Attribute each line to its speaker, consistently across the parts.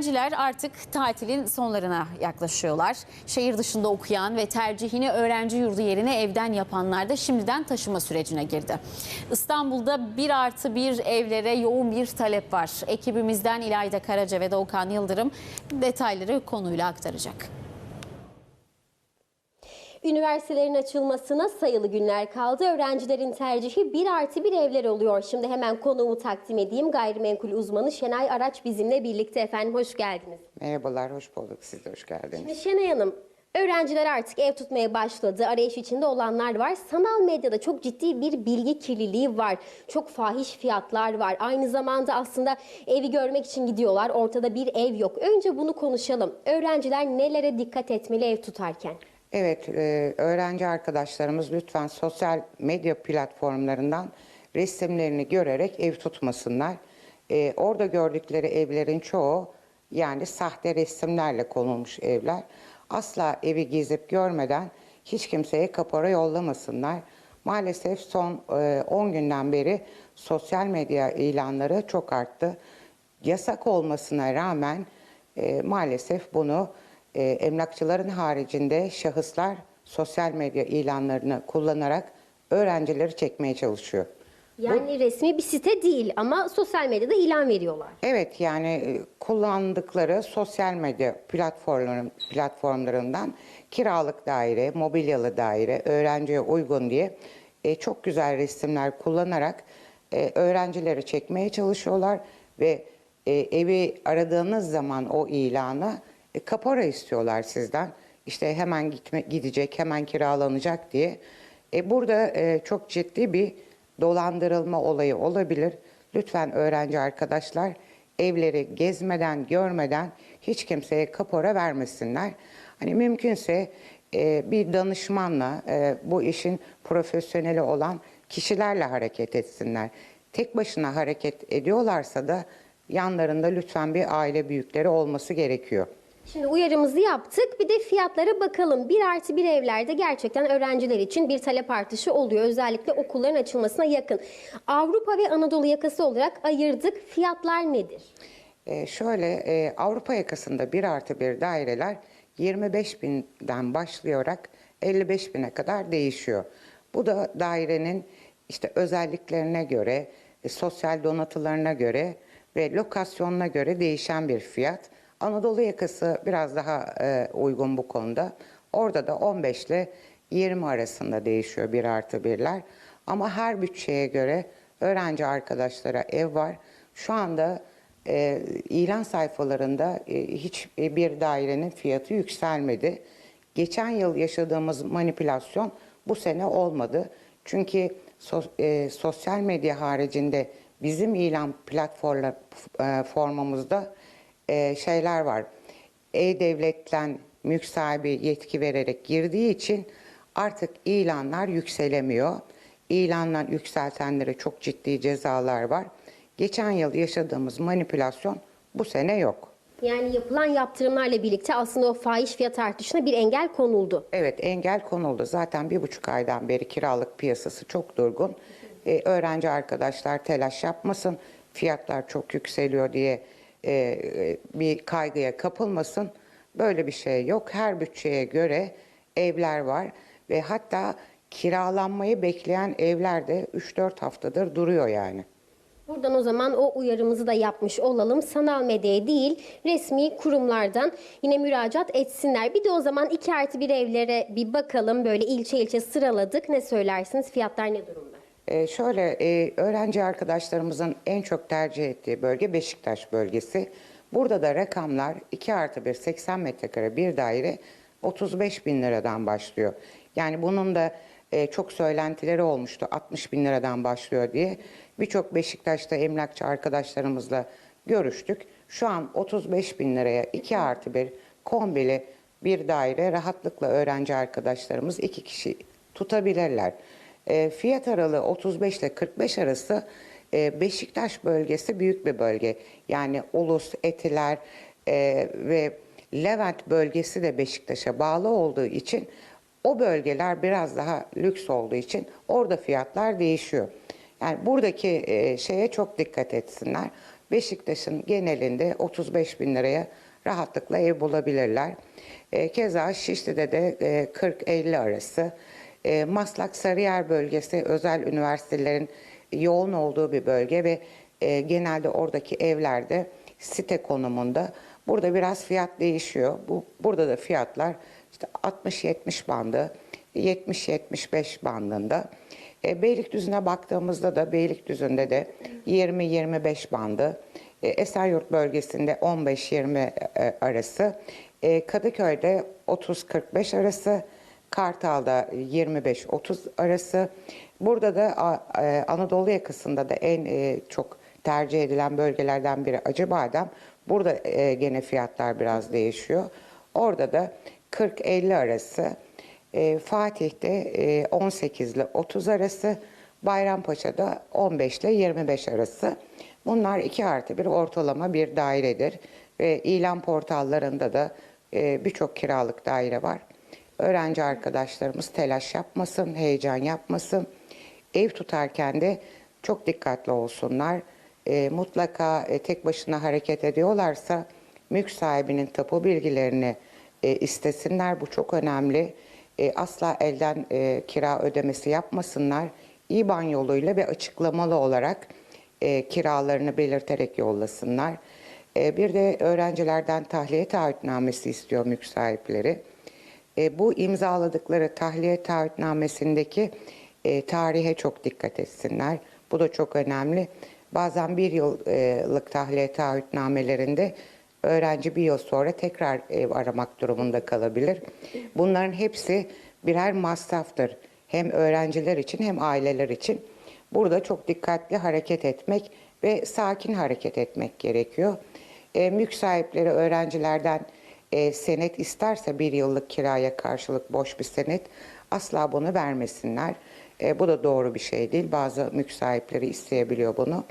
Speaker 1: Öğrenciler artık tatilin sonlarına yaklaşıyorlar. Şehir dışında okuyan ve tercihini öğrenci yurdu yerine evden yapanlar da şimdiden taşıma sürecine girdi. İstanbul'da bir artı bir evlere yoğun bir talep var. Ekibimizden İlayda Karaca ve Doğukan Yıldırım detayları konuyla aktaracak.
Speaker 2: Üniversitelerin açılmasına sayılı günler kaldı. Öğrencilerin tercihi bir artı bir evler oluyor. Şimdi hemen konuğumu takdim edeyim. Gayrimenkul uzmanı Şenay Araç bizimle birlikte efendim. Hoş geldiniz.
Speaker 3: Merhabalar, hoş bulduk. Siz de hoş geldiniz.
Speaker 2: Şimdi Şenay Hanım, öğrenciler artık ev tutmaya başladı. Arayış içinde olanlar var. Sanal medyada çok ciddi bir bilgi kirliliği var. Çok fahiş fiyatlar var. Aynı zamanda aslında evi görmek için gidiyorlar. Ortada bir ev yok. Önce bunu konuşalım. Öğrenciler nelere dikkat etmeli ev tutarken?
Speaker 3: Evet, e, öğrenci arkadaşlarımız lütfen sosyal medya platformlarından resimlerini görerek ev tutmasınlar. E, orada gördükleri evlerin çoğu yani sahte resimlerle konulmuş evler. Asla evi gezip görmeden hiç kimseye kapora yollamasınlar. Maalesef son e, 10 günden beri sosyal medya ilanları çok arttı. Yasak olmasına rağmen e, maalesef bunu e, emlakçıların haricinde şahıslar sosyal medya ilanlarını kullanarak öğrencileri çekmeye çalışıyor.
Speaker 2: Yani resmi bir site değil ama sosyal medyada ilan veriyorlar.
Speaker 3: Evet yani e, kullandıkları sosyal medya platformları, platformlarından kiralık daire, mobilyalı daire, öğrenciye uygun diye e, çok güzel resimler kullanarak e, öğrencileri çekmeye çalışıyorlar ve e, evi aradığınız zaman o ilanı e, kapora istiyorlar sizden. İşte hemen gitme, gidecek, hemen kiralanacak diye. E, burada e, çok ciddi bir dolandırılma olayı olabilir. Lütfen öğrenci arkadaşlar evleri gezmeden, görmeden hiç kimseye kapora vermesinler. Hani mümkünse e, bir danışmanla e, bu işin profesyoneli olan kişilerle hareket etsinler. Tek başına hareket ediyorlarsa da yanlarında lütfen bir aile büyükleri olması gerekiyor.
Speaker 2: Şimdi uyarımızı yaptık. Bir de fiyatlara bakalım. Bir artı bir evlerde gerçekten öğrenciler için bir talep artışı oluyor. Özellikle okulların açılmasına yakın. Avrupa ve Anadolu yakası olarak ayırdık. Fiyatlar nedir?
Speaker 3: Ee, şöyle e, Avrupa yakasında 1 artı 1 daireler 25 binden başlayarak 55 bine kadar değişiyor. Bu da dairenin işte özelliklerine göre, e, sosyal donatılarına göre ve lokasyonuna göre değişen bir fiyat. Anadolu yakası biraz daha e, uygun bu konuda. Orada da 15 ile 20 arasında değişiyor 1 artı 1'ler. Ama her bütçeye göre öğrenci arkadaşlara ev var. Şu anda e, ilan sayfalarında e, hiç bir dairenin fiyatı yükselmedi. Geçen yıl yaşadığımız manipülasyon bu sene olmadı. Çünkü sos, e, sosyal medya haricinde bizim ilan platformla, e, e, şeyler var. E-Devlet'ten mülk sahibi yetki vererek girdiği için artık ilanlar yükselemiyor. İlanlar yükseltenlere çok ciddi cezalar var. Geçen yıl yaşadığımız manipülasyon bu sene yok.
Speaker 2: Yani yapılan yaptırımlarla birlikte aslında o fahiş fiyat artışına bir engel konuldu.
Speaker 3: Evet engel konuldu. Zaten bir buçuk aydan beri kiralık piyasası çok durgun. Ee, öğrenci arkadaşlar telaş yapmasın. Fiyatlar çok yükseliyor diye e, e, bir kaygıya kapılmasın. Böyle bir şey yok. Her bütçeye göre evler var ve hatta kiralanmayı bekleyen evler de 3-4 haftadır duruyor yani.
Speaker 2: Buradan o zaman o uyarımızı da yapmış olalım. Sanal medyaya değil resmi kurumlardan yine müracaat etsinler. Bir de o zaman 2 artı bir evlere bir bakalım. Böyle ilçe ilçe sıraladık. Ne söylersiniz? Fiyatlar ne durumda?
Speaker 3: Ee, şöyle e, öğrenci arkadaşlarımızın en çok tercih ettiği bölge Beşiktaş bölgesi. Burada da rakamlar 2 artı 1 80 metrekare bir daire 35 bin liradan başlıyor. Yani bunun da e, çok söylentileri olmuştu 60 bin liradan başlıyor diye. Birçok Beşiktaş'ta emlakçı arkadaşlarımızla görüştük. Şu an 35 bin liraya 2 artı 1 kombili bir daire rahatlıkla öğrenci arkadaşlarımız iki kişi tutabilirler. E, fiyat aralığı 35 ile 45 arası e, Beşiktaş bölgesi büyük bir bölge. Yani Ulus, Etiler e, ve Levent bölgesi de Beşiktaş'a bağlı olduğu için o bölgeler biraz daha lüks olduğu için orada fiyatlar değişiyor. Yani buradaki şeye çok dikkat etsinler. Beşiktaş'ın genelinde 35 bin liraya rahatlıkla ev bulabilirler. Keza Şişli'de de e, 40-50 arası. E, Maslak Sarıyer bölgesi özel üniversitelerin yoğun olduğu bir bölge ve e, genelde oradaki evlerde site konumunda. Burada biraz fiyat değişiyor. Bu burada da fiyatlar işte 60-70 bandı, 70-75 bandında. E, Beylikdüzü'ne baktığımızda da Beylikdüzü'nde de 20-25 bandı. E, Esenyurt bölgesinde 15-20 e, arası. E, Kadıköy'de 30-45 arası. Kartal'da 25-30 arası. Burada da e, Anadolu yakasında da en e, çok tercih edilen bölgelerden biri Acıbadem. Burada e, gene fiyatlar biraz değişiyor. Orada da 40-50 arası. Fatih'te e, 18 ile 30 arası. Bayrampaşa'da 15 ile 25 arası. Bunlar 2 artı bir ortalama bir dairedir. Ve ilan portallarında da birçok kiralık daire var. Öğrenci arkadaşlarımız telaş yapmasın, heyecan yapmasın. Ev tutarken de çok dikkatli olsunlar. E, mutlaka e, tek başına hareket ediyorlarsa mülk sahibinin tapu bilgilerini e, istesinler. Bu çok önemli. E, asla elden e, kira ödemesi yapmasınlar. İban yoluyla ve açıklamalı olarak e, kiralarını belirterek yollasınlar. E, bir de öğrencilerden tahliye taahhütnamesi istiyor mülk sahipleri. E, bu imzaladıkları tahliye taahhütnamesindeki e, tarihe çok dikkat etsinler. Bu da çok önemli. Bazen bir yıllık tahliye taahhütnamelerinde öğrenci bir yıl sonra tekrar ev aramak durumunda kalabilir. Bunların hepsi birer masraftır. Hem öğrenciler için hem aileler için. Burada çok dikkatli hareket etmek ve sakin hareket etmek gerekiyor. E, mülk sahipleri öğrencilerden e, senet isterse bir yıllık kiraya karşılık boş bir senet asla bunu vermesinler. E, bu da doğru bir şey değil. Bazı mülk sahipleri isteyebiliyor bunu.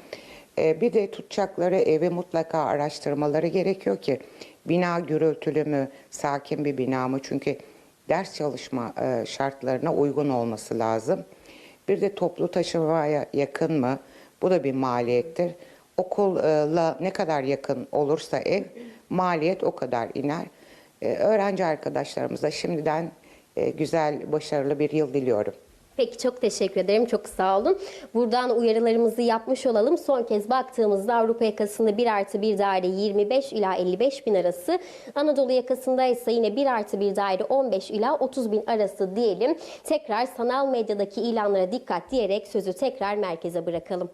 Speaker 3: E, bir de tutacakları evi mutlaka araştırmaları gerekiyor ki bina gürültülü mü, sakin bir bina mı? Çünkü ders çalışma e, şartlarına uygun olması lazım. Bir de toplu taşımaya yakın mı? Bu da bir maliyettir. Okulla ne kadar yakın olursa ev, maliyet o kadar iner. Ee, öğrenci arkadaşlarımıza şimdiden e, güzel, başarılı bir yıl diliyorum.
Speaker 2: Peki çok teşekkür ederim. Çok sağ olun. Buradan uyarılarımızı yapmış olalım. Son kez baktığımızda Avrupa yakasında 1 artı 1 daire 25 ila 55 bin arası. Anadolu yakasında ise yine 1 artı 1 daire 15 ila 30 bin arası diyelim. Tekrar sanal medyadaki ilanlara dikkat diyerek sözü tekrar merkeze bırakalım.